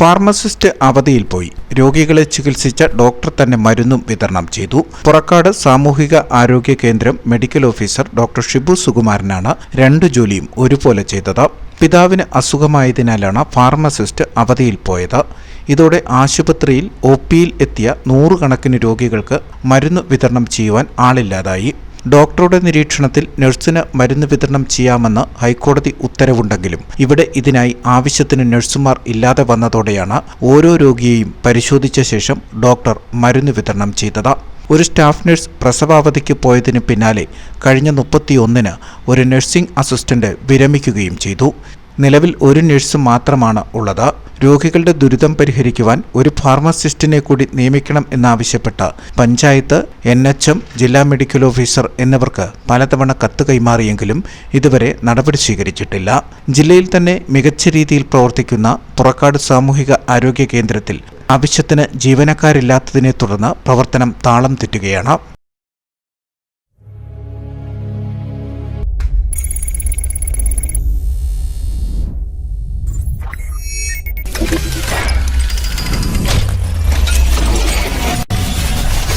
Pharmacist അവധിയിൽ പോയി. രോഗികളെ ചികിത്സിച്ച ഡോക്ടർ തന്നെ മരുന്നും വിതരണം ചെയ്തു. പുറക്കാട് സാമൂഹിക ആരോഗ്യ കേന്ദ്രം മെഡിക്കൽ ഓഫീസർ ഡോക്ടർ ഷിബു സുകുമാരനാണ് രണ്ട് ജോലിയും ഒരുപോലെ ചെയ്തത്. പിതാവിന് അസുഖമായതിനാലാണ് ഫാർമസിസ്റ്റ് അവധിയിൽ പോയത്. ഇതോടെ ആശുപത്രിയിൽ ഒ പിയിൽ എത്തിയ നൂറുകണക്കിന് രോഗികൾക്ക് മരുന്ന് വിതരണം ചെയ്യുവാൻ ആളില്ലാതായി. ഡോക്ടറുടെ നിരീക്ഷണത്തിൽ നഴ്സിന് മരുന്ന് വിതരണം ചെയ്യാമെന്ന് ഹൈക്കോടതി ഉത്തരവുണ്ടെങ്കിലും ഇവിടെ ഇതിനായി ആവശ്യത്തിന് നഴ്സുമാർ ഇല്ലാതെ വന്നതോടെയാണ് ഓരോ രോഗിയെയും പരിശോധിച്ച ശേഷം ഡോക്ടർ മരുന്ന് വിതരണം ചെയ്തത്. ഒരു സ്റ്റാഫ് നഴ്സ് പ്രസവാവധിക്ക് പോയതിന് പിന്നാലെ കഴിഞ്ഞ മുപ്പത്തിയൊന്നിന് ഒരു നഴ്സിംഗ് അസിസ്റ്റന്റ് വിരമിക്കുകയും ചെയ്തു. നിലവിൽ ഒരു നഴ്സ് മാത്രമാണ് ഉള്ളത്. രോഗികളുടെ ദുരിതം പരിഹരിക്കുവാൻ ഒരു ഫാർമസിസ്റ്റിനെ കൂടി നിയമിക്കണം എന്നാവശ്യപ്പെട്ട് പഞ്ചായത്ത് എൻ എച്ച് എം ജില്ലാ മെഡിക്കൽ ഓഫീസർ എന്നിവർക്ക് പലതവണ കത്ത് കൈമാറിയെങ്കിലും ഇതുവരെ നടപടി സ്വീകരിച്ചിട്ടില്ല. ജില്ലയിൽ തന്നെ മികച്ച രീതിയിൽ പ്രവർത്തിക്കുന്ന പുറക്കാട് സാമൂഹിക ആരോഗ്യ കേന്ദ്രത്തിൽ ആവശ്യത്തിന് ജീവനക്കാരില്ലാത്തതിനെ തുടർന്ന് പ്രവർത്തനം താളം തെറ്റുകയാണ്.